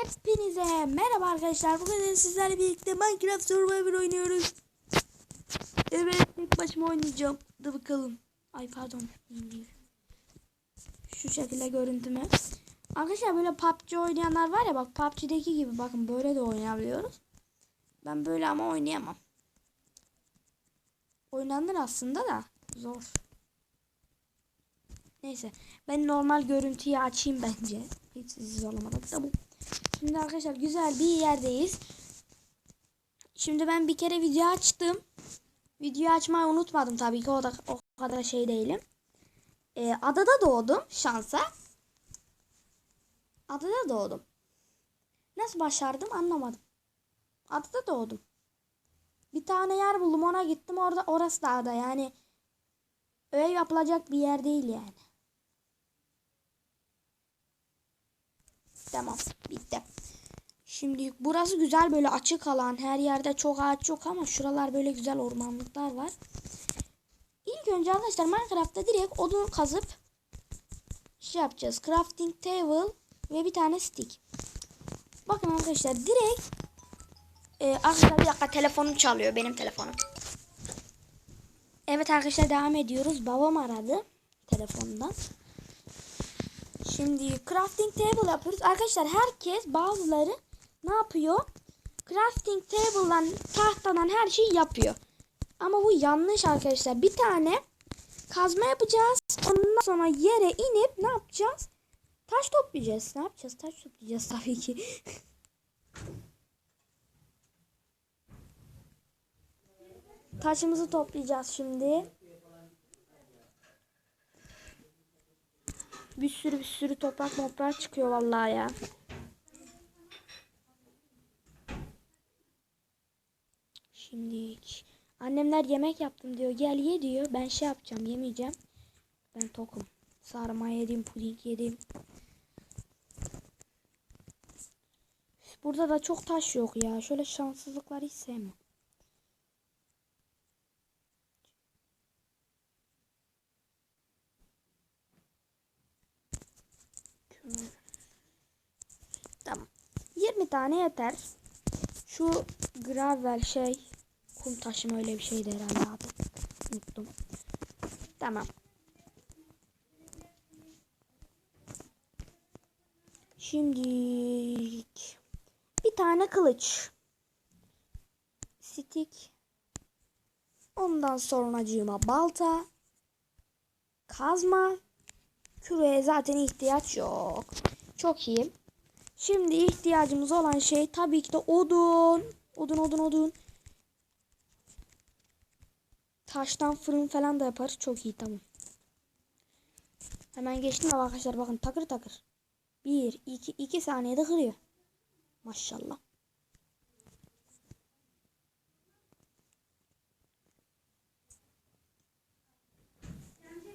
Hepinize merhaba arkadaşlar. Bugün sizlerle birlikte Minecraft Survivor oynuyoruz. Evet, tek başıma oynayacağım. Dur bakalım. Ay pardon. Şu şekilde görüntümü. Arkadaşlar böyle PUBG oynayanlar var ya bak PUBG'deki gibi bakın böyle de oynayabiliyoruz. Ben böyle ama oynayamam. Oynanır aslında da zor. Neyse ben normal görüntüyü açayım bence. Hiç siz olamadım. Tamam. Şimdi arkadaşlar güzel bir yerdeyiz. Şimdi ben bir kere video açtım. Videoyu açmayı unutmadım tabii ki o da o kadar şey değilim. Ee, adada doğdum şansa. Adada doğdum. Nasıl başardım anlamadım. Adada doğdum. Bir tane yer buldum ona gittim orada orası da ada yani öyle yapılacak bir yer değil yani. Tamam bitti. Şimdi burası güzel böyle açık alan. Her yerde çok ağaç yok ama şuralar böyle güzel ormanlıklar var. İlk önce arkadaşlar Minecraft'ta direkt odun kazıp şey yapacağız. Crafting table ve bir tane stick. Bakın arkadaşlar direkt ee, arkadaşlar bir dakika telefonum çalıyor benim telefonum. Evet arkadaşlar devam ediyoruz. Babam aradı telefondan. Şimdi crafting table yapıyoruz. Arkadaşlar herkes bazıları ne yapıyor? Crafting table'dan tahtadan her şeyi yapıyor. Ama bu yanlış arkadaşlar. Bir tane kazma yapacağız. Ondan sonra yere inip ne yapacağız? Taş toplayacağız. Ne yapacağız? Taş toplayacağız tabii ki. Taşımızı toplayacağız şimdi. Bir sürü bir sürü toprak toprak çıkıyor vallahi ya. Şimdi annemler yemek yaptım diyor. Gel ye diyor. Ben şey yapacağım yemeyeceğim. Ben tokum. Sarma yedim, puding yedim. Burada da çok taş yok ya. Şöyle şanssızlıkları hiç sevmem. Tamam. 20 tane yeter. Şu gravel şey kum taşı öyle bir şeydi herhalde adı. Unuttum. Tamam. Şimdi bir tane kılıç. Stick. Ondan sonracığıma balta. Kazma. Küreye zaten ihtiyaç yok. Çok iyi. Şimdi ihtiyacımız olan şey tabii ki de odun. Odun odun odun. Taştan fırın falan da yaparız. Çok iyi tamam. Hemen geçtim ama arkadaşlar bakın takır takır. Bir, iki, iki saniyede kırıyor. Maşallah.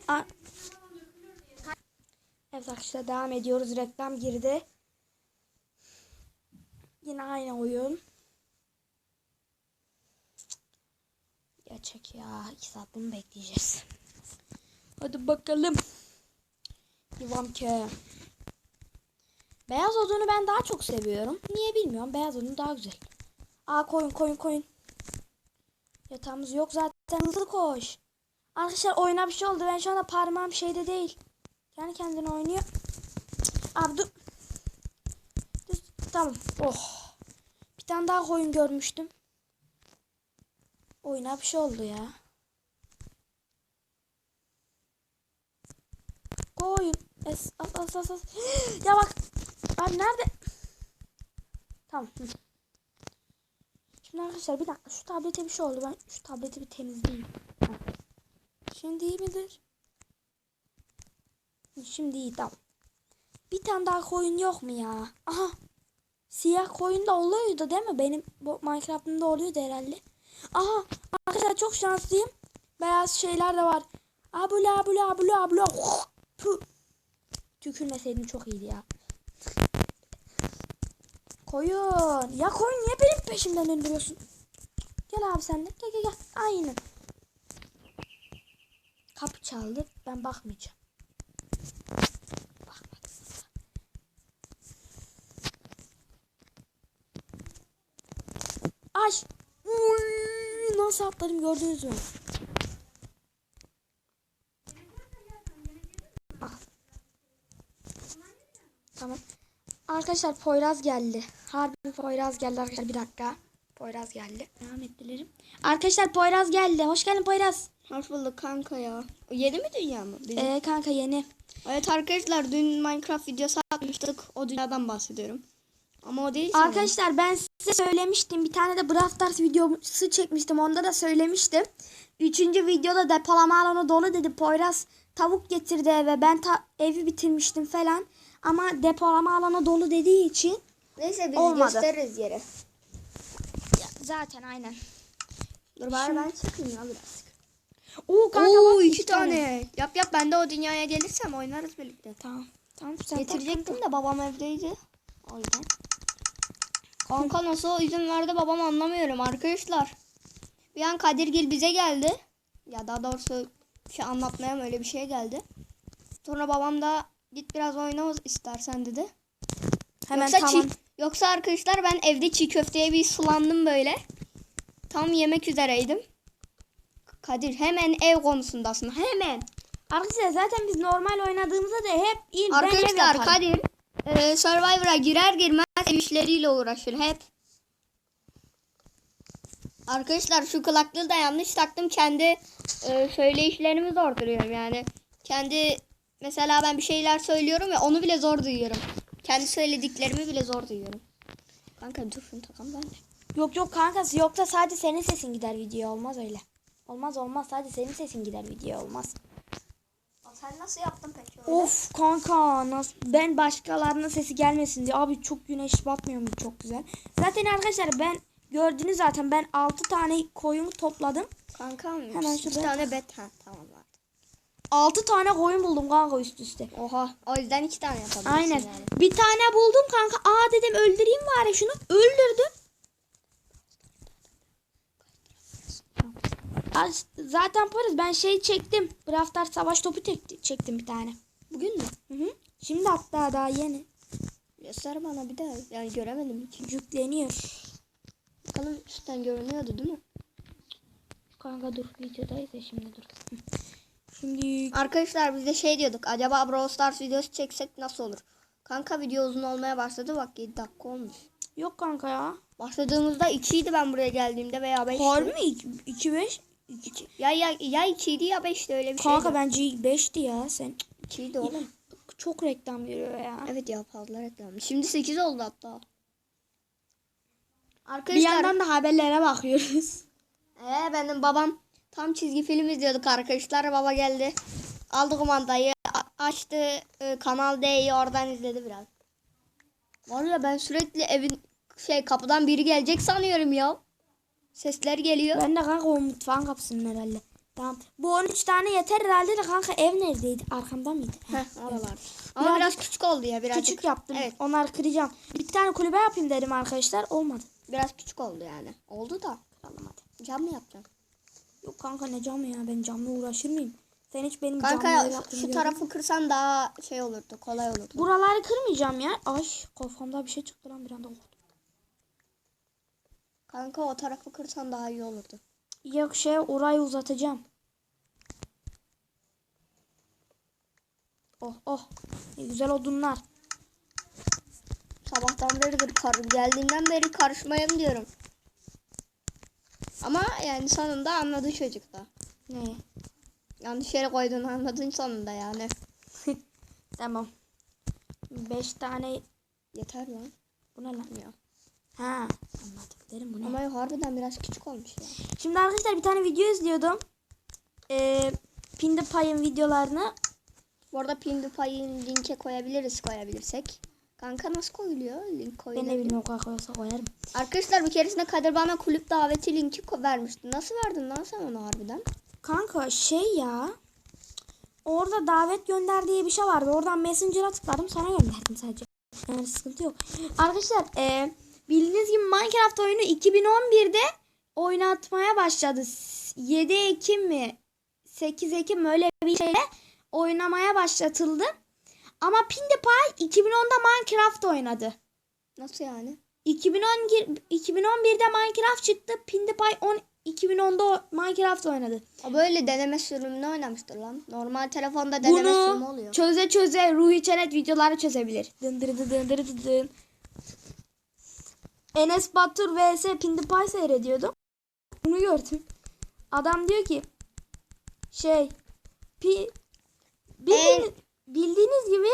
A Evet arkadaşlar devam ediyoruz. Reklam girdi. Yine aynı oyun. Gerçek ya. iki saat bunu bekleyeceğiz. Hadi bakalım. Devam ki. Beyaz odunu ben daha çok seviyorum. Niye bilmiyorum. Beyaz odun daha güzel. Aa koyun koyun koyun. Yatağımız yok zaten. Hızlı koş. Arkadaşlar oyuna bir şey oldu. Ben şu anda parmağım şeyde değil. Kendi kendine oynuyor. Abi dur. Tamam. Oh. Bir tane daha koyun görmüştüm. Oyuna bir şey oldu ya. Koyun. Es, as, as, as, as. ya bak. Abi nerede? Tamam. Şimdi arkadaşlar bir dakika. Şu tablete bir şey oldu. Ben şu tableti bir temizleyeyim. Şimdi iyi midir? Şimdi iyi tamam. Bir tane daha koyun yok mu ya? Aha. Siyah koyun da oluyordu değil mi? Benim bu Minecraft'ımda oluyordu herhalde. Aha. Arkadaşlar çok şanslıyım. Beyaz şeyler de var. Abula abula abula abula. Tükürmeseydim çok iyiydi ya. Koyun. Ya koyun niye benim peşimden döndürüyorsun? Gel abi sen de. Gel gel gel. Aynen. Kapı çaldı. Ben bakmayacağım. Aş. Uy, nasıl atladım gördünüz mü? Al. Tamam. Arkadaşlar Poyraz geldi. Harbi Poyraz geldi arkadaşlar bir dakika. Poyraz geldi. Devam ettilerim. Arkadaşlar Poyraz geldi. Hoş geldin Poyraz. Hoş bulduk kanka ya. Yeni mi dünya mı? Bizim- Ee, kanka yeni. Evet arkadaşlar dün Minecraft videosu atmıştık. O dünyadan bahsediyorum. Ama o değil sanırım. Arkadaşlar ben size söylemiştim. Bir tane de Brawl Stars videosu çekmiştim. Onda da söylemiştim. Üçüncü videoda depolama alanı dolu dedi. Poyraz tavuk getirdi eve. Ben evi bitirmiştim falan. Ama depolama alanı dolu dediği için. Neyse biz Olmadı. gösteririz yeri. Zaten aynen. Dur bari ben çıkayım ya biraz. Oo kanka Oo bak, iki tane. Yap yap ben de o dünyaya gelirsem oynarız birlikte. Tamam. Tamam sen Getirecektim de babam evdeydi. O yüzden. Kanka nasıl izin verdi babam anlamıyorum arkadaşlar. Bir an Kadirgil bize geldi. Ya daha doğrusu bir şey anlatmaya mı öyle bir şey geldi. Sonra babam da git biraz oyna istersen dedi. Hemen yoksa, tamam. çiğ- yoksa arkadaşlar ben evde çiğ köfteye bir sulandım böyle. Tam yemek üzereydim. Kadir hemen ev konusundasın hemen. Arkadaşlar zaten biz normal oynadığımızda da hep ilk ben ev Arkadaşlar. Kadir e, Survivor'a girer girmez ev işleriyle uğraşır hep. Arkadaşlar şu kulaklığı da yanlış taktım. Kendi e, söyleyişlerimi zor duyuyorum yani. Kendi mesela ben bir şeyler söylüyorum ya onu bile zor duyuyorum. Kendi söylediklerimi bile zor duyuyorum. Kanka dur şunu takalım ben de. Yok yok kankası yoksa sadece senin sesin gider video olmaz öyle. Olmaz olmaz sadece senin sesin gider video olmaz. Sen nasıl yaptın peki öyle? Of kanka nasıl ben başkalarının sesi gelmesin diye abi çok güneş batmıyor mu çok güzel. Zaten arkadaşlar ben gördünüz zaten ben 6 tane koyun topladım. Kankam Hemen iki şurada. tane bet. Ha tamam var. 6 tane koyun buldum kanka üst üste. Oha o yüzden iki tane yapabilirsin Aynen. yani. Bir tane buldum kanka. Aa dedim öldüreyim bari şunu. Öldürdüm. Az- Zaten Poyraz ben şey çektim. Brawl Stars savaş topu tek- çektim bir tane. Bugün mü? Hı hı. Şimdi hatta daha yeni. Göster bana bir daha. Yani göremedim hiç. Yükleniyor. Bakalım üstten görünüyordu değil mi? Kanka dur videodayız ya şimdi dur. Şimdi Arkadaşlar biz de şey diyorduk. Acaba Brawl Stars videosu çeksek nasıl olur? Kanka video uzun olmaya başladı. Bak 7 dakika olmuş. yok kanka ya. Başladığımızda 2 idi ben buraya geldiğimde veya 5 Harbi mi? 2 5? Ya ya ya 2 idi ya 5'ti öyle bir Kanka şeydi. bence 5'ti ya sen. 2 idi oğlum. Çok reklam görüyor ya. Evet ya fazla reklam. Şimdi 8 oldu hatta. Bir Arkadaşlar yandan da haberlere bakıyoruz. Ee, benim babam tam çizgi film izliyorduk arkadaşlar. Baba geldi. Aldı kumandayı. açtı e, Kanal D'yi oradan izledi biraz. Var ya ben sürekli evin şey kapıdan biri gelecek sanıyorum ya. Sesler geliyor. Ben de kanka o mutfağın kapısının herhalde. Tamam. Bu 13 tane yeter herhalde de kanka ev neredeydi? Arkamda mıydı? Heh, oralar. Ama Birazcık biraz küçük oldu ya birazcık. Küçük yaptım. Evet. Onları kıracağım. Bir tane kulübe yapayım dedim arkadaşlar. Olmadı. Biraz küçük oldu yani. Oldu da. Olmadı. Cam mı yapacaksın? Yok kanka ne camı ya? Ben camla uğraşır mıyım? Sen hiç benim Kanka camla yaptığımı şu tarafı kırsan daha şey olurdu. Kolay olurdu. Buraları kırmayacağım ya. Ay kafamda bir şey çıktı lan bir anda korktum. Kanka o tarafı kırsan daha iyi olurdu. Yok şey orayı uzatacağım. Oh oh. Ne güzel odunlar. Sabahtan beridir kar geldiğinden beri karışmayalım diyorum. Ama yani sonunda anladı çocuk da. Ne? Yanlış yere koyduğunu anladın sonunda yani. Tamam. 5 tane Yeter lan. bu ne lan? Ya. Ha anladım derim bu ne? Ama harbiden biraz küçük olmuş ya. Şimdi arkadaşlar bir tane video izliyordum. Ee, PewDiePie'ın videolarını. Bu arada PewDiePie'in linke koyabiliriz koyabilirsek. Kanka nasıl koyuluyor? Link Ben koyuluyor. de bilmiyorum kanka koyarsa koyarım. Arkadaşlar bir keresinde Kadir bana kulüp daveti linki vermişti. Nasıl verdin lan sen onu harbiden? Kanka şey ya. Orada davet gönder diye bir şey vardı. Oradan Messenger'a tıkladım sana gönderdim sadece. Yani sıkıntı yok. Arkadaşlar e, bildiğiniz gibi Minecraft oyunu 2011'de oynatmaya başladı. 7 Ekim mi 8 Ekim öyle bir şeyle oynamaya başlatıldı. Ama PewDiePie 2010'da Minecraft oynadı. Nasıl yani? 2010 2011'de Minecraft çıktı. PewDiePie 10 2010'da o Minecraft oynadı. O böyle deneme sürümünü oynamıştır lan. Normal telefonda deneme sürümü Bunu oluyor. çöze çöze Ruhi Çenet videoları çözebilir. Dın dırı dı dın dırı dı dın. Enes Batur vs PewDiePie seyrediyordum. Bunu gördüm. Adam diyor ki şey pi, bildiğiniz, bildiğiniz gibi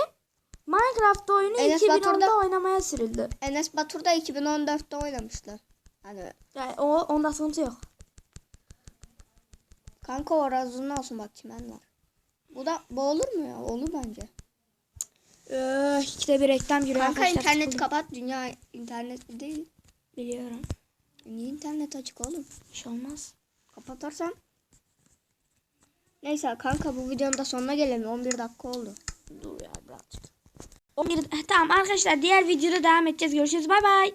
Minecraft oyunu Enes 2010'da Batur'da- oynamaya sürüldü. Enes Batur da 2014'te oynamıştı. Hani Yani o onda sıkıntı yok. kanka o razın olsun bak çimen var. Bu da bu olur mu ya? Olur bence. Öh, ikide bir reklam giriyor. Kanka arkadaşlar, internet kapat. Dünya internetli değil. Biliyorum. Niye internet açık oğlum? Bir şey olmaz. Kapatırsan. Neyse kanka bu videonun da sonuna gelelim. 11 dakika oldu. Dur ya birazcık. 11 tamam arkadaşlar diğer videoda devam edeceğiz. Görüşürüz. Bay bay.